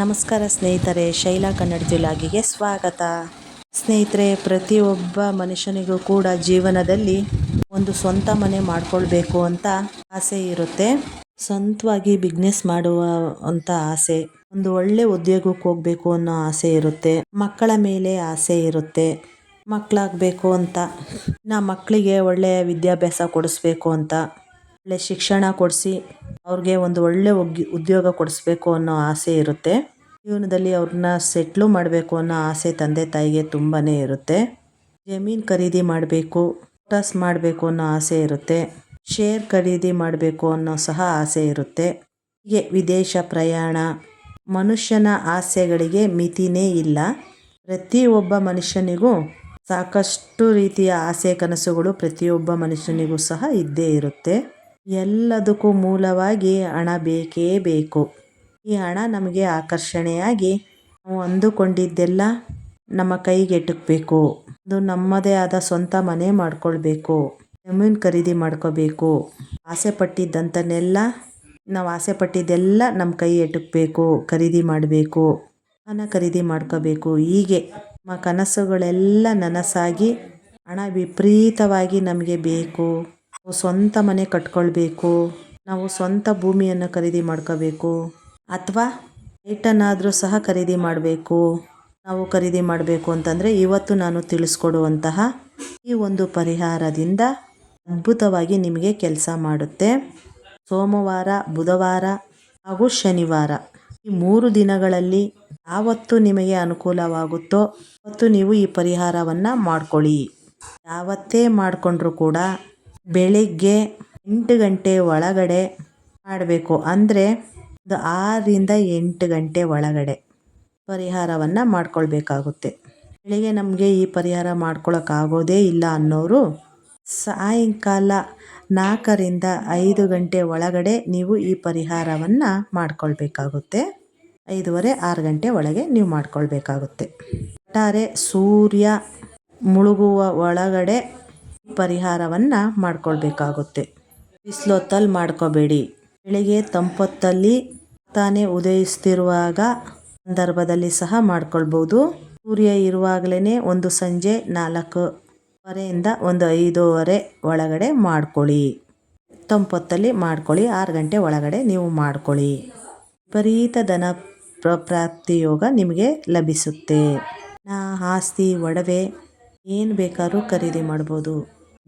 ನಮಸ್ಕಾರ ಸ್ನೇಹಿತರೆ, ಶೈಲಾ ಕನ್ನಡ ಜಿಲ್ಲಾಗಿಗೆ ಸ್ವಾಗತ. ಸ್ನೇಹಿತರೆ, ಪ್ರತಿಯೊಬ್ಬ ಮನುಷ್ಯನಿಗೂ ಕೂಡ ಜೀವನದಲ್ಲಿ ಒಂದು ಸ್ವಂತ ಮನೆ ಮಾಡ್ಕೊಳ್ಬೇಕು ಅಂತ ಆಸೆ ಇರುತ್ತೆ. ಸ್ವಂತವಾಗಿ ಬಿಸ್ನೆಸ್ ಮಾಡುವ ಅಂತ ಆಸೆ, ಒಂದು ಒಳ್ಳೆ ಉದ್ಯೋಗಕ್ಕೆ ಹೋಗ್ಬೇಕು ಅನ್ನೋ ಆಸೆ ಇರುತ್ತೆ. ಮಕ್ಕಳ ಮೇಲೆ ಆಸೆ ಇರುತ್ತೆ. ಮಕ್ಕಳಾಗಬೇಕು ಅಂತ, ನಾ ಮಕ್ಕಳಿಗೆ ಒಳ್ಳೆಯ ವಿದ್ಯಾಭ್ಯಾಸ ಕೊಡಿಸ್ಬೇಕು ಅಂತ. ಒಳ್ಳೆ ಶಿಕ್ಷಣ ಕೊಡಿಸಿ ಅವ್ರಿಗೆ ಒಂದು ಒಳ್ಳೆ ಉದ್ಯೋಗ ಕೊಡಿಸ್ಬೇಕು ಅನ್ನೋ ಆಸೆ ಇರುತ್ತೆ. ಜೀವನದಲ್ಲಿ ಅವ್ರನ್ನ ಸೆಟ್ಲು ಮಾಡಬೇಕು ಅನ್ನೋ ಆಸೆ ತಂದೆ ತಾಯಿಗೆ ತುಂಬಾ ಇರುತ್ತೆ. ಜಮೀನು ಖರೀದಿ ಮಾಡಬೇಕು ಟಸ್ ಮಾಡಬೇಕು ಅನ್ನೋ ಆಸೆ ಇರುತ್ತೆ. ಶೇರ್ ಖರೀದಿ ಮಾಡಬೇಕು ಅನ್ನೋ ಸಹ ಆಸೆ ಇರುತ್ತೆ. ಹೀಗೆ ವಿದೇಶ ಪ್ರಯಾಣ, ಮನುಷ್ಯನ ಆಸೆಗಳಿಗೆ ಮಿತಿನೇ ಇಲ್ಲ. ಪ್ರತಿಯೊಬ್ಬ ಮನುಷ್ಯನಿಗೂ ಸಾಕಷ್ಟು ರೀತಿಯ ಆಸೆ ಕನಸುಗಳು ಪ್ರತಿಯೊಬ್ಬ ಮನುಷ್ಯನಿಗೂ ಸಹ ಇದ್ದೇ ಇರುತ್ತೆ. ಎಲ್ಲದಕ್ಕೂ ಮೂಲವಾಗಿ ಹಣ ಬೇಕೇ ಬೇಕು. ಈ ಹಣ ನಮಗೆ ಆಕರ್ಷಣೆಯಾಗಿ ನಾವು ಅಂದುಕೊಂಡಿದ್ದೆಲ್ಲ ನಮ್ಮ ಕೈಗೆಟುಕಬೇಕು ಅದು ನಮ್ಮದೇ ಆದ ಸ್ವಂತ ಮನೆ ಮಾಡ್ಕೊಳ್ಬೇಕು. ಜಮೀನು ಖರೀದಿ ಮಾಡ್ಕೋಬೇಕು ಆಸೆ ಪಟ್ಟಿದ್ದಂಥನ್ನೆಲ್ಲ ನಾವು ಆಸೆ ಪಟ್ಟಿದ್ದೆಲ್ಲ ನಮ್ಮ ಕೈ ಎಟುಕಬೇಕು, ಖರೀದಿ ಮಾಡಬೇಕು, ಹಣ ಖರೀದಿ ಮಾಡ್ಕೋಬೇಕು ಹೀಗೆ ನಮ್ಮ ಕನಸುಗಳೆಲ್ಲ ನನಸಾಗಿ ಹಣ ವಿಪರೀತವಾಗಿ ನಮಗೆ ಬೇಕು. ಸ್ವಂತ ಮನೆ ಕಟ್ಕೊಳ್ಬೇಕು, ನಾವು ಸ್ವಂತ ಭೂಮಿಯನ್ನು ಖರೀದಿ ಮಾಡ್ಕೋಬೇಕು, ಅಥವಾ ಏಟನ್ನಾದರೂ ಸಹ ಖರೀದಿ ಮಾಡಬೇಕು. ನಾವು ಖರೀದಿ ಮಾಡಬೇಕು ಅಂತಂದರೆ ಇವತ್ತು ನಾನು ತಿಳಿಸ್ಕೊಡುವಂತಹ ಈ ಒಂದು ಪರಿಹಾರದಿಂದ ಅದ್ಭುತವಾಗಿ ನಿಮಗೆ ಕೆಲಸ ಮಾಡುತ್ತೆ. ಸೋಮವಾರ, ಬುಧವಾರ ಹಾಗೂ ಶನಿವಾರ. ಈ ಮೂರು ದಿನಗಳಲ್ಲಿ ಯಾವತ್ತು ನಿಮಗೆ ಅನುಕೂಲವಾಗುತ್ತೋ ಅವತ್ತು ನೀವು ಈ ಪರಿಹಾರವನ್ನು ಮಾಡ್ಕೊಳ್ಳಿ. ಯಾವತ್ತೇ ಮಾಡಿಕೊಂಡ್ರೂ ಕೂಡ ಬೆಳಿಗ್ಗೆ ಎಂಟು ಗಂಟೆ ಒಳಗಡೆ ಮಾಡಬೇಕು. ಅಂದರೆ ಒಂದು ಆರರಿಂದ ಎಂಟು ಗಂಟೆ ಒಳಗಡೆ ಪರಿಹಾರವನ್ನು ಮಾಡಿಕೊಳ್ಬೇಕಾಗುತ್ತೆ. ಬೆಳಿಗ್ಗೆ ನಮಗೆ ಈ ಪರಿಹಾರ ಮಾಡ್ಕೊಳ್ಳೋಕ್ಕಾಗೋದೇ ಇಲ್ಲ ಅನ್ನೋರು ಸಾಯಂಕಾಲ ನಾಲ್ಕರಿಂದ ಐದು ಗಂಟೆ ಒಳಗಡೆ ನೀವು ಈ ಪರಿಹಾರವನ್ನು ಮಾಡಿಕೊಳ್ಬೇಕಾಗುತ್ತೆ. ಐದೂವರೆ, ಆರು ಗಂಟೆ ಒಳಗೆ ನೀವು ಮಾಡಿಕೊಳ್ಬೇಕಾಗುತ್ತೆ. ಒಟ್ಟಾರೆ ಸೂರ್ಯ ಮುಳುಗುವ ಒಳಗಡೆ ಪರಿಹಾರವನ್ನು ಮಾಡ್ಕೊಳ್ಬೇಕಾಗುತ್ತೆ. ಬಿಸಿಲೊತ್ತಲ್ಲಿ ಮಾಡ್ಕೋಬೇಡಿ. ಬೆಳಿಗ್ಗೆ ತಂಪೊತ್ತಲ್ಲಿ ತಾನೇ ಉದಯಿಸ್ತಿರುವಾಗ ಸಂದರ್ಭದಲ್ಲಿ ಸಹ ಮಾಡ್ಕೊಳ್ಬೋದು. ಸೂರ್ಯ ಇರುವಾಗಲೇ ಒಂದು ಸಂಜೆ ನಾಲ್ಕುವರೆಯಿಂದ ಒಂದು ಐದೂವರೆ ಒಳಗಡೆ ಮಾಡ್ಕೊಳ್ಳಿ. ತಂಪೊತ್ತಲ್ಲಿ ಮಾಡ್ಕೊಳ್ಳಿ. ಆರು ಗಂಟೆ ಒಳಗಡೆ ನೀವು ಮಾಡ್ಕೊಳ್ಳಿ. ವಿಪರೀತ ಧನ ಪ್ರಾಪ್ತಿ ಯೋಗ ನಿಮಗೆ ಲಭಿಸುತ್ತೆ. ನಾ ಆಸ್ತಿ ಒಡವೆ ಏನು ಬೇಕಾದ್ರೂ ಖರೀದಿ ಮಾಡ್ಬೋದು.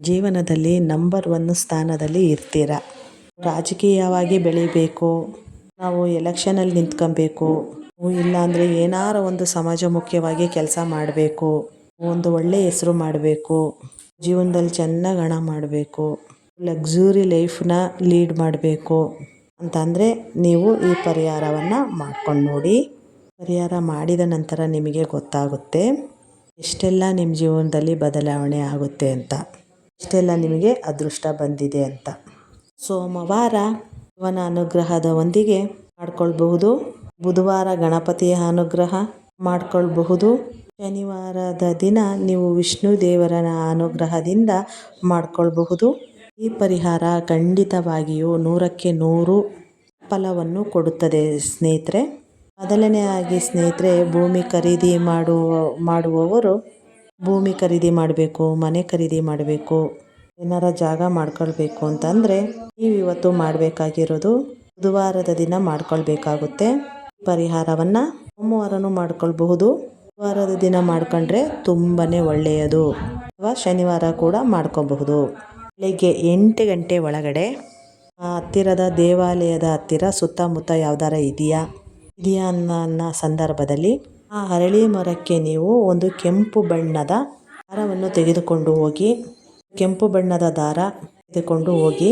ಜೀವನದಲ್ಲಿ ನಂಬರ್ ಒನ್ ಸ್ಥಾನದಲ್ಲಿ ಇರ್ತೀರ. ರಾಜಕೀಯವಾಗಿ ಬೆಳಿಬೇಕು, ನಾವು ಎಲೆಕ್ಷನಲ್ಲಿ ನಿಂತ್ಕೊಬೇಕು ಇಲ್ಲಾಂದರೆ ಏನಾರ ಒಂದು ಸಮಾಜಮುಖಿಯಾಗಿ ಕೆಲಸ ಮಾಡಬೇಕು, ಒಂದು ಒಳ್ಳೆಯ ಹೆಸರು ಮಾಡಬೇಕು, ಜೀವನದಲ್ಲಿ ಚೆನ್ನಾಗಿ ಹಣ ಮಾಡಬೇಕು ಲಕ್ಸುರಿ ಲೈಫ್ನ ಲೀಡ್ ಮಾಡಬೇಕು ಅಂತಂದರೆ ನೀವು ಈ ಪರಿಹಾರವನ್ನು ಮಾಡ್ಕೊಂಡು ನೋಡಿ. ಪರಿಹಾರ ಮಾಡಿದ ನಂತರ ನಿಮಗೆ ಗೊತ್ತಾಗುತ್ತೆ, ಎಷ್ಟೆಲ್ಲ ನಿಮ್ಮ ಜೀವನದಲ್ಲಿ ಬದಲಾವಣೆ ಆಗುತ್ತೆ ಅಂತ. ಎಷ್ಟೆಲ್ಲ ನಿಮಗೆ ಅದೃಷ್ಟ ಬಂದಿದೆ ಅಂತ. ಸೋಮವಾರ ಶಿವನ ಅನುಗ್ರಹದ ಒಂದಿಗೆ ಮಾಡ್ಕೊಳ್ಬಹುದು. ಬುಧವಾರ ಗಣಪತಿಯ ಅನುಗ್ರಹ ಮಾಡ್ಕೊಳ್ಬಹುದು. ಶನಿವಾರದ ದಿನ ನೀವು ವಿಷ್ಣು ದೇವರ ಅನುಗ್ರಹದಿಂದ ಮಾಡ್ಕೊಳ್ಬಹುದು. ಈ ಪರಿಹಾರ ಖಂಡಿತವಾಗಿಯೂ ನೂರಕ್ಕೆ ನೂರು ಫಲವನ್ನು ಕೊಡುತ್ತದೆ ಸ್ನೇಹಿತರೆ. ಮೊದಲನೆಯಾಗಿ ಸ್ನೇಹಿತರೆ, ಭೂಮಿ ಖರೀದಿ ಮಾಡುವ, ಮಾಡುವವರು ಭೂಮಿ ಖರೀದಿ ಮಾಡಬೇಕು, ಮನೆ ಖರೀದಿ ಮಾಡಬೇಕು, ಏನಾರ ಜಾಗ ಮಾಡ್ಕೊಳ್ಬೇಕು ಅಂತಂದರೆ ನೀವು ಇವತ್ತು ಮಾಡಬೇಕಾಗಿರೋದು ಬುಧವಾರದ ದಿನ ಮಾಡ್ಕೊಳ್ಬೇಕಾಗುತ್ತೆ. ಪರಿಹಾರವನ್ನು ಸೋಮವಾರನೂ ಮಾಡ್ಕೊಳ್ಬಹುದು. ಬುಧವಾರದ ದಿನ ಮಾಡ್ಕೊಂಡ್ರೆ ತುಂಬಾ ಒಳ್ಳೆಯದು. ಅಥವಾ ಶನಿವಾರ ಕೂಡ ಮಾಡ್ಕೋಬಹುದು ಬೆಳಿಗ್ಗೆ ಎಂಟು ಗಂಟೆ ಒಳಗಡೆ ಹತ್ತಿರದ ದೇವಾಲಯದ ಹತ್ತಿರ ಸುತ್ತಮುತ್ತ ಯಾವ್ದಾರ ಇದೆಯಾ? ಇದೆಯಾ ಅನ್ನೋ ಸಂದರ್ಭದಲ್ಲಿ ಆ ಅರಳಿ ಮರಕ್ಕೆ ನೀವು ಒಂದು ಕೆಂಪು ಬಣ್ಣದ ದಾರವನ್ನು ತೆಗೆದುಕೊಂಡು ಹೋಗಿ ಕೆಂಪು ಬಣ್ಣದ ದಾರ ತೆಗೆದುಕೊಂಡು ಹೋಗಿ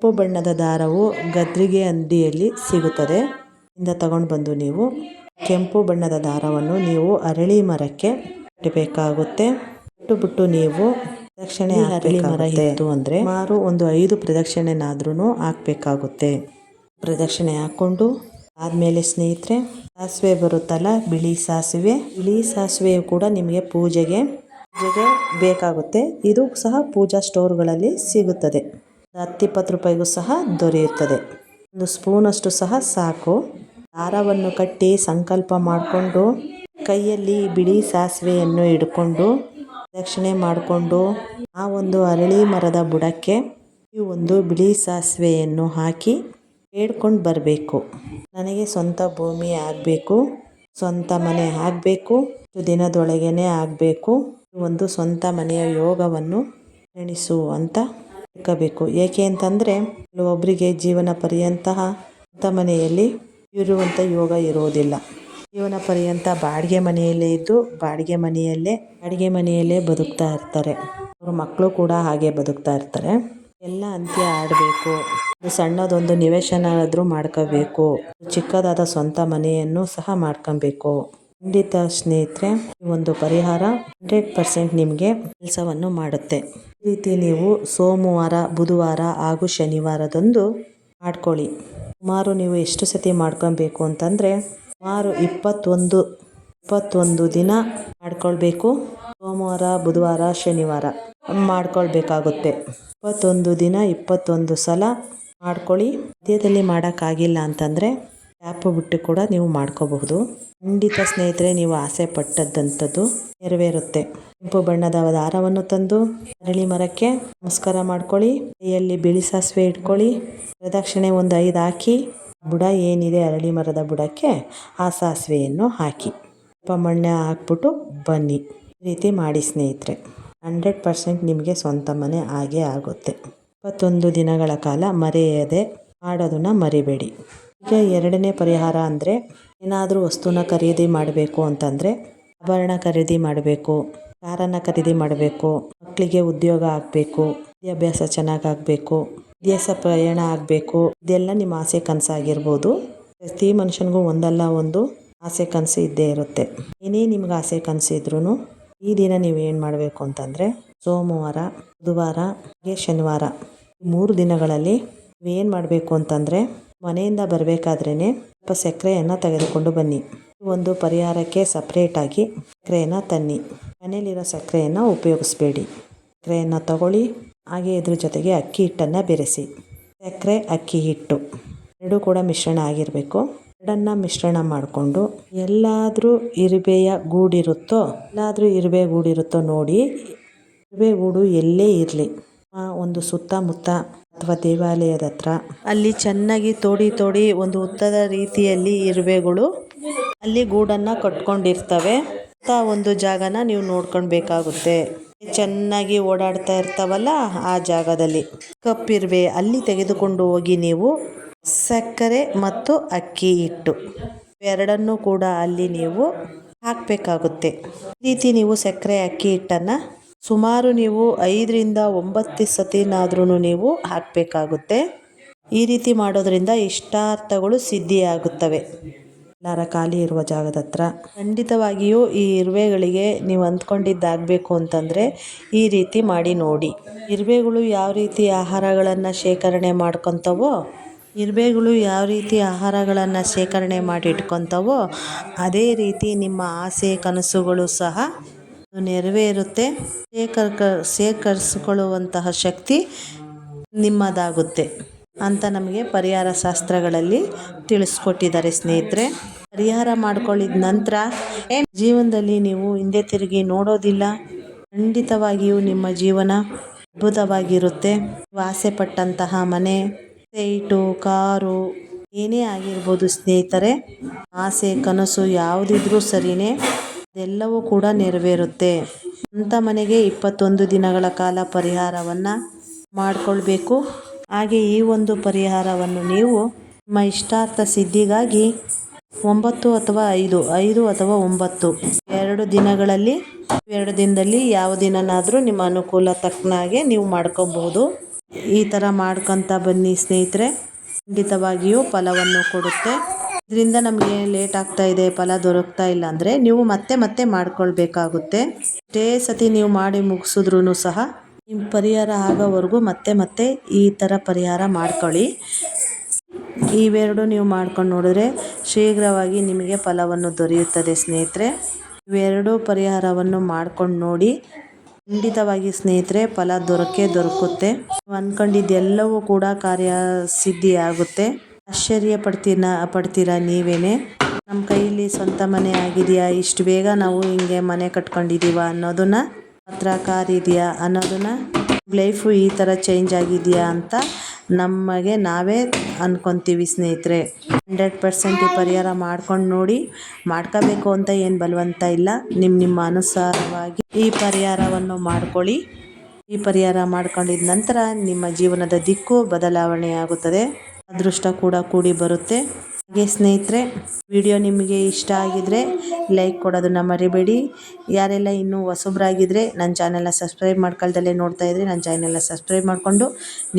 ಕೆಂಪು ಬಣ್ಣದ ದಾರವು ಗದ್ರಿಗೆ ಅಂಗಡಿಯಲ್ಲಿ ಸಿಗುತ್ತದೆ. ಇಂದ ತಗೊಂಡು ಬಂದು ನೀವು ಕೆಂಪು ಬಣ್ಣದ ದಾರವನ್ನು ನೀವು ಅರಳಿ ಮರಕ್ಕೆ ಕಟ್ಟಬೇಕಾಗುತ್ತೆ. ಬಿಟ್ಟು ನೀವು ಪ್ರದಕ್ಷಿಣೆ ಅರಳಿ ಮರ ಇತ್ತು ಅಂದರೆ ಸುಮಾರು ಒಂದು ಐದು ಪ್ರದಕ್ಷಿಣೆನಾದ್ರೂ ಹಾಕಬೇಕಾಗುತ್ತೆ. ಪ್ರದಕ್ಷಿಣೆ ಹಾಕ್ಕೊಂಡು ಆದಮೇಲೆ ಸ್ನೇಹಿತರೆ ಸಾಸಿವೆ ಬರುತ್ತಲ್ಲ, ಬಿಳಿ ಸಾಸಿವೆ. ಬಿಳಿ ಸಾಸಿವೆ ಕೂಡ ನಿಮಗೆ ಪೂಜೆಗೆ ಪೂಜೆಗೆ ಬೇಕಾಗುತ್ತೆ. ಇದು ಸಹ ಪೂಜಾ ಸ್ಟೋರ್ಗಳಲ್ಲಿ ಸಿಗುತ್ತದೆ. ಹತ್ತಿಪ್ಪತ್ತು ರೂಪಾಯಿಗೂ ಸಹ ದೊರೆಯುತ್ತದೆ. ಒಂದು ಸ್ಪೂನಷ್ಟು ಸಹ ಸಾಕು. ದಾರವನ್ನು ಕಟ್ಟಿ ಸಂಕಲ್ಪ ಮಾಡಿಕೊಂಡು, ಕೈಯಲ್ಲಿ ಬಿಳಿ ಸಾಸಿವೆಯನ್ನು ಹಿಡ್ಕೊಂಡು, ರಕ್ಷಣೆ ಮಾಡಿಕೊಂಡು, ಆ ಒಂದು ಅರಳಿ ಮರದ ಬುಡಕ್ಕೆ ಈ ಒಂದು ಬಿಳಿ ಸಾಸಿವೆಯನ್ನು ಹಾಕಿ ಬೇಡ್ಕೊಂಡು ಬರಬೇಕು. ನನಗೆ ಸ್ವಂತ ಭೂಮಿ ಆಗಬೇಕು, ಸ್ವಂತ ಮನೆ ಆಗಬೇಕು ದಿನದೊಳಗೇನೆ ಆಗಬೇಕು. ಒಂದು ಸ್ವಂತ ಮನೆಯ ಯೋಗವನ್ನು ಎಣಿಸು ಅಂತ ಇಕ್ಕಬೇಕು ಏಕೆ ಅಂತಂದರೆ ಒಬ್ಬರಿಗೆ ಜೀವನ ಪರ್ಯಂತಹ ಸ್ವಂತ ಮನೆಯಲ್ಲಿ ಇರುವಂಥ ಯೋಗ ಇರೋದಿಲ್ಲ ಜೀವನ ಪರ್ಯಂತ ಬಾಡಿಗೆ ಮನೆಯಲ್ಲೇ ಇದ್ದು, ಬಾಡಿಗೆ ಮನೆಯಲ್ಲೇ ಬಾಡಿಗೆ ಮನೆಯಲ್ಲೇ ಬದುಕ್ತಾ ಇರ್ತಾರೆ. ಅವ್ರ ಮಕ್ಕಳು ಕೂಡ ಹಾಗೆ ಬದುಕ್ತಾ ಇರ್ತಾರೆ. ಎಲ್ಲ ಅಂತ್ಯ ಆಡಬೇಕು. ಸಣ್ಣದೊಂದು ನಿವೇಶನ ಆದರೂ ಮಾಡ್ಕೋಬೇಕು ಚಿಕ್ಕದಾದ ಸ್ವಂತ ಮನೆಯನ್ನು ಸಹ ಮಾಡ್ಕೊಬೇಕು. ಖಂಡಿತ ಸ್ನೇಹಿತರೆ, ಒಂದು ಪರಿಹಾರ ಹಂಡ್ರೆಡ್ ಪರ್ಸೆಂಟ್ ನಿಮಗೆ ಕೆಲಸವನ್ನು ಮಾಡುತ್ತೆ. ಈ ರೀತಿ ನೀವು ಸೋಮವಾರ, ಬುಧವಾರ ಹಾಗೂ ಶನಿವಾರದಂದು ಮಾಡ್ಕೊಳ್ಳಿ. ಸುಮಾರು ನೀವು ಎಷ್ಟು ಸತಿ ಮಾಡ್ಕೊಬೇಕು ಅಂತಂದರೆ, ಸುಮಾರು ಇಪ್ಪತ್ತೊಂದು ಇಪ್ಪತ್ತೊಂದು ದಿನ ಮಾಡ್ಕೊಳ್ಬೇಕು. ಸೋಮವಾರ, ಬುಧವಾರ, ಶನಿವಾರ. ಮಾಡ್ಕೊಳ್ಬೇಕಾಗುತ್ತೆ. ಇಪ್ಪತ್ತೊಂದು ದಿನ, ಇಪ್ಪತ್ತೊಂದು ಸಲ ಮಾಡ್ಕೊಳ್ಳಿ. ಮಧ್ಯದಲ್ಲಿ ಮಾಡೋಕ್ಕಾಗಿಲ್ಲ ಅಂತಂದರೆ ಟ್ಯಾಪ್ ಬಿಟ್ಟು ಕೂಡ ನೀವು ಮಾಡ್ಕೋಬಹುದು. ಖಂಡಿತ ಸ್ನೇಹಿತರೆ, ನೀವು ಆಸೆ ಪಟ್ಟದ್ದಂಥದ್ದು ನೆರವೇರುತ್ತೆ. ಕೆಂಪು ಬಣ್ಣದ ದಾರವನ್ನು ತಂದು ಅರಳಿ ಮರಕ್ಕೆ ನಮಸ್ಕಾರ ಮಾಡ್ಕೊಳ್ಳಿ. ಕೈಯಲ್ಲಿ ಬಿಳಿ ಸಾಸಿವೆ ಇಟ್ಕೊಳ್ಳಿ. ಪ್ರದಕ್ಷಿಣೆ ಒಂದು ಐದು ಹಾಕಿ, ಬುಡ ಏನಿದೆ ಅರಳಿ ಮರದ ಬುಡಕ್ಕೆ ಆ ಸಾಸಿವೆಯನ್ನು ಹಾಕಿ. ಸ್ವಲ್ಪ ಮಣ್ಣೆ ಹಾಕ್ಬಿಟ್ಟು ಬನ್ನಿ. ಈ ರೀತಿ ಮಾಡಿ ಸ್ನೇಹಿತರೆ. ಹಂಡ್ರೆಡ್ ಪರ್ಸೆಂಟ್ ನಿಮಗೆ ಸ್ವಂತ ಮನೆ ಆಗೇ ಆಗುತ್ತೆ. ಇಪ್ಪತ್ತೊಂದು ದಿನಗಳ ಕಾಲ ಮರೆಯದೆ ಮಾಡೋದನ್ನು ಮರಿಬೇಡಿ. ಈಗ ಎರಡನೇ ಪರಿಹಾರ ಅಂದರೆ ಏನಾದರೂ ವಸ್ತುನ ಖರೀದಿ ಮಾಡಬೇಕು ಅಂತಂದರೆ ಆಭರಣ ಖರೀದಿ ಮಾಡಬೇಕು, ಕಾರನ್ನು ಖರೀದಿ ಮಾಡಬೇಕು ಮಕ್ಕಳಿಗೆ ಉದ್ಯೋಗ ಆಗಬೇಕು, ವಿದ್ಯಾಭ್ಯಾಸ ಚೆನ್ನಾಗಿ ಆಗಬೇಕು ವಿದೇಶ ಪ್ರಯಾಣ ಆಗಬೇಕು, ಇದೆಲ್ಲ ನಿಮ್ಮ ಆಸೆ ಕನಸಾಗಿರ್ಬೋದು. ಪ್ರತಿ ಮನುಷ್ಯನಿಗೂ ಒಂದಲ್ಲ ಒಂದು ಆಸೆ ಕನಸು ಇದ್ದೇ ಇರುತ್ತೆ. ಏನೇ ನಿಮ್ಗೆ ಆಸೆ ಕನಸಿದ್ರು ಈ ದಿನ ನೀವು ಏನು ಮಾಡಬೇಕು ಅಂತಂದರೆ ಸೋಮವಾರ, ಬುಧವಾರ, ಹಾಗೆ ಶನಿವಾರ ಮೂರು ದಿನಗಳಲ್ಲಿ ಏನು ಮಾಡಬೇಕು ಅಂತಂದರೆ ಮನೆಯಿಂದ ಬರಬೇಕಾದ್ರೇ ಸ್ವಲ್ಪ ಸಕ್ಕರೆಯನ್ನು ತೆಗೆದುಕೊಂಡು ಬನ್ನಿ. ಒಂದು ಪರಿಹಾರಕ್ಕೆ ಸಪ್ರೇಟಾಗಿ ಸಕ್ಕರೆಯನ್ನು ತನ್ನಿ. ಮನೇಲಿರೋ ಸಕ್ಕರೆಯನ್ನು ಉಪಯೋಗಿಸ್ಬೇಡಿ. ಸಕ್ಕರೆಯನ್ನು ತಗೊಳ್ಳಿ. ಹಾಗೆ ಇದ್ರ ಜೊತೆಗೆ ಅಕ್ಕಿ ಹಿಟ್ಟನ್ನು ಬೆರೆಸಿ. ಸಕ್ಕರೆ, ಅಕ್ಕಿ, ಹಿಟ್ಟು. ಎರಡೂ ಕೂಡ ಮಿಶ್ರಣ ಆಗಿರಬೇಕು. ಎರಡನ್ನ ಮಿಶ್ರಣ ಮಾಡಿಕೊಂಡು ಎಲ್ಲಾದರೂ ಇರುವೆಯ ಗೂಡಿರುತ್ತೋ, ಎಲ್ಲಾದರೂ ಇರುವೆ ಗೂಡಿರುತ್ತೋ ನೋಡಿ ಇರುವೆ ಗೂಡು ಎಲ್ಲೇ ಇರಲಿ. ಒಂದು ಸುತ್ತಮುತ್ತ ಅಥವಾ ದೇವಾಲಯದ ಹತ್ರ ಅಲ್ಲಿ ಚೆನ್ನಾಗಿ ತೋಡಿ ತೋಡಿ ಒಂದು ಉತ್ತದ ರೀತಿಯಲ್ಲಿ ಇರುವೆಗಳು ಅಲ್ಲಿ ಗೂಡನ್ನು ಕಟ್ಕೊಂಡಿರ್ತವೆ. ಅಂತ ಒಂದು ಜಾಗನ ನೀವು ನೋಡ್ಕೊಳ್ಬೇಕಾಗುತ್ತೆ. ಚೆನ್ನಾಗಿ ಓಡಾಡ್ತಾ ಇರ್ತಾವಲ್ಲ ಆ ಜಾಗದಲ್ಲಿ. ಕಪ್ಪಿರುವೆ ಅಲ್ಲಿ ತೆಗೆದುಕೊಂಡು ಹೋಗಿ ನೀವು ಸಕ್ಕರೆ ಮತ್ತು ಅಕ್ಕಿ ಹಿಟ್ಟು. ಎರಡನ್ನೂ ಕೂಡ ಅಲ್ಲಿ ನೀವು ಹಾಕಬೇಕಾಗುತ್ತೆ. ಈ ರೀತಿ ನೀವು ಸಕ್ಕರೆ, ಅಕ್ಕಿ ಹಿಟ್ಟನ್ನು ಸುಮಾರು ನೀವು ಐದರಿಂದ ಒಂಬತ್ತು ಸತಿನಾದ್ರೂ ನೀವು ಹಾಕಬೇಕಾಗುತ್ತೆ. ಈ ರೀತಿ ಮಾಡೋದ್ರಿಂದ ಇಷ್ಟಾರ್ಥಗಳು ಸಿದ್ಧಿಯಾಗುತ್ತವೆ. ಎಲ್ಲರ ಖಾಲಿ ಇರುವ ಜಾಗದ ಹತ್ರ. ಖಂಡಿತವಾಗಿಯೂ ಈ ಇರುವೆಗಳಿಗೆ ನೀವು ಅಂದ್ಕೊಂಡಿದ್ದಾಗಬೇಕು ಅಂತಂದರೆ ಈ ರೀತಿ ಮಾಡಿ ನೋಡಿ. ಇರುವೆಗಳು ಯಾವ ರೀತಿ ಆಹಾರಗಳನ್ನು ಶೇಖರಣೆ ಮಾಡ್ಕೊತವೋ ಇರುವೆಗಳು ಯಾವ ರೀತಿ ಆಹಾರಗಳನ್ನು ಶೇಖರಣೆ ಮಾಡಿ ಇಟ್ಕೊತವೋ ಅದೇ ರೀತಿ ನಿಮ್ಮ ಆಸೆ ಕನಸುಗಳು ಸಹ ನೆರವೇರುತ್ತೆ. ಶೇಖರ್ಕ, ಶೇಖರಿಸಿಕೊಳ್ಳುವಂತಹ ಶಕ್ತಿ ನಿಮ್ಮದಾಗುತ್ತೆ ಅಂತ ನಮಗೆ ಪರಿಹಾರ ಶಾಸ್ತ್ರಗಳಲ್ಲಿ ತಿಳಿಸ್ಕೊಟ್ಟಿದ್ದಾರೆ ಸ್ನೇಹಿತರೆ. ಪರಿಹಾರ ಮಾಡ್ಕೊಳ್ಳಿದ ನಂತರ ಜೀವನದಲ್ಲಿ ನೀವು ಹಿಂದೆ ತಿರುಗಿ ನೋಡೋದಿಲ್ಲ. ಖಂಡಿತವಾಗಿಯೂ ನಿಮ್ಮ ಜೀವನ ಅದ್ಭುತವಾಗಿರುತ್ತೆ. ಆಸೆ ಪಟ್ಟಂತಹ ಮನೆ ಸೈಟು ಕಾರು, ಏನೇ ಆಗಿರ್ಬೋದು ಸ್ನೇಹಿತರೆ, ಆಸೆ, ಕನಸು ಯಾವುದಿದ್ರೂ ಸರಿಯೇ ಅದೆಲ್ಲವೂ ಕೂಡ ನೆರವೇರುತ್ತೆ. ಅಂತ ಮನೆಗೆ ಇಪ್ಪತ್ತೊಂದು ದಿನಗಳ ಕಾಲ ಪರಿಹಾರವನ್ನು ಮಾಡಿಕೊಳ್ಬೇಕು. ಹಾಗೆ ಈ ಒಂದು ಪರಿಹಾರವನ್ನು ನೀವು ನಿಮ್ಮ ಇಷ್ಟಾರ್ಥ ಸಿದ್ಧಿಗಾಗಿ ಒಂಬತ್ತು ಅಥವಾ ಐದು ಐದು ಅಥವಾ ಒಂಬತ್ತು, ಎರಡು ದಿನಗಳಲ್ಲಿ, ಎರಡು ದಿನದಲ್ಲಿ ಯಾವ ದಿನನಾದರೂ ನಿಮ್ಮ ಅನುಕೂಲ ತಕ್ಕನಾಗೆ ನೀವು ಮಾಡ್ಕೊಬೋದು ಈ ಥರ ಮಾಡ್ಕೊತ ಬನ್ನಿ ಸ್ನೇಹಿತರೆ. ಖಂಡಿತವಾಗಿಯೂ ಫಲವನ್ನು ಕೊಡುತ್ತೆ. ಇದರಿಂದ ನಮಗೆ ಲೇಟ್ ಆಗ್ತಾ ಇದೆ, ಫಲ ದೊರಕ್ತಾ ಇಲ್ಲ ಅಂದರೆ ನೀವು ಮತ್ತೆ ಮತ್ತೆ ಮಾಡ್ಕೊಳ್ಬೇಕಾಗುತ್ತೆ. ಎಷ್ಟೇ ಸತಿ ನೀವು ಮಾಡಿ ಮುಗಿಸಿದ್ರೂ ಸಹ ನಿಮ್ಮ ಪರಿಹಾರ ಆಗೋವರೆಗೂ ಮತ್ತೆ ಮತ್ತೆ ಈ ಥರ ಪರಿಹಾರ ಮಾಡ್ಕೊಳ್ಳಿ. ಇವೆರಡು ನೀವು ಮಾಡ್ಕೊಂಡು ನೋಡಿದ್ರೆ ಶೀಘ್ರವಾಗಿ ನಿಮಗೆ ಫಲವನ್ನು ದೊರೆಯುತ್ತದೆ ಸ್ನೇಹಿತರೆ. ಇವೆರಡೂ ಪರಿಹಾರವನ್ನು ಮಾಡ್ಕೊಂಡು ನೋಡಿ ಖಂಡಿತವಾಗಿ ಸ್ನೇಹಿತರೆ, ಫಲ ದೊರಕೇ ದೊರಕುತ್ತೆ. ಅನ್ಕೊಂಡಿದ್ದೆಲ್ಲವೂ ಕೂಡ ಕಾರ್ಯ ಸಿದ್ಧಿ ಆಗುತ್ತೆ ಆಶ್ಚರ್ಯ ಪಡ್ತೀನ ಪಡ್ತೀರಾ ನೀವೇನೆ? ನಮ್ಮ ಕೈಯಲ್ಲಿ ಸ್ವಂತ ಮನೆ ಆಗಿದೆಯಾ? ಇಷ್ಟು ಬೇಗ ನಾವು ಹಿಂಗೆ ಮನೆ ಕಟ್ಕೊಂಡಿದ್ದೀವ ಅನ್ನೋದನ್ನ? ಹತ್ರ ಕಾರ್ ಇದೆಯಾ ಅನ್ನೋದನ್ನ? ಲೈಫು ಈ ಥರ ಚೇಂಜ್ ಆಗಿದೆಯಾ ಅಂತ ನಮಗೆ ನಾವೇ ಅನ್ಕೊತೀವಿ ಸ್ನೇಹಿತರೆ. ಹಂಡ್ರೆಡ್ ಪರ್ಸೆಂಟ್ ಈ ಪರಿಹಾರ ಮಾಡ್ಕೊಂಡು ನೋಡಿ ಮಾಡ್ಕೋಬೇಕು ಅಂತ ಏನು ಬಲವಂತ ಇಲ್ಲ. ನಿಮ್ಮ ನಿಮ್ಮ ಅನುಸಾರವಾಗಿ ಈ ಪರಿಹಾರವನ್ನು ಮಾಡ್ಕೊಳ್ಳಿ. ಈ ಪರಿಹಾರ ಮಾಡ್ಕೊಂಡಿದ ನಂತರ ನಿಮ್ಮ ಜೀವನದ ದಿಕ್ಕು ಬದಲಾವಣೆಯಾಗುತ್ತದೆ. ಅದೃಷ್ಟ ಕೂಡ ಕೂಡಿ ಬರುತ್ತೆ. ಹಾಗೆ ಸ್ನೇಹಿತರೆ, ವಿಡಿಯೋ ನಿಮಗೆ ಇಷ್ಟ ಆಗಿದ್ರೆ ಲೈಕ್ ಕೊಡೋದನ್ನ ಮರಿಬೇಡಿ. ಯಾರೆಲ್ಲ ಇನ್ನೂ ಹೊಸಬ್ರಾಗಿದ್ದರೆ ನನ್ನ ಚಾನೆಲ್ನ ಸಬ್ಸ್ಕ್ರೈಬ್ ಮಾಡ್ಕೊಳ್ದಲ್ಲೇ ನೋಡ್ತಾ ಇದ್ದರೆ ನನ್ನ ಚಾನೆಲ್ನ ಸಬ್ಸ್ಕ್ರೈಬ್ ಮಾಡಿಕೊಂಡು,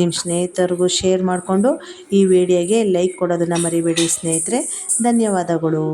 ನಿಮ್ಮ ಸ್ನೇಹಿತರಿಗೂ ಶೇರ್ ಮಾಡಿಕೊಂಡು ಈ ವಿಡಿಯೋಗೆ ಲೈಕ್ ಕೊಡೋದನ್ನು ಮರಿಬೇಡಿ ಸ್ನೇಹಿತರೆ. ಧನ್ಯವಾದಗಳು.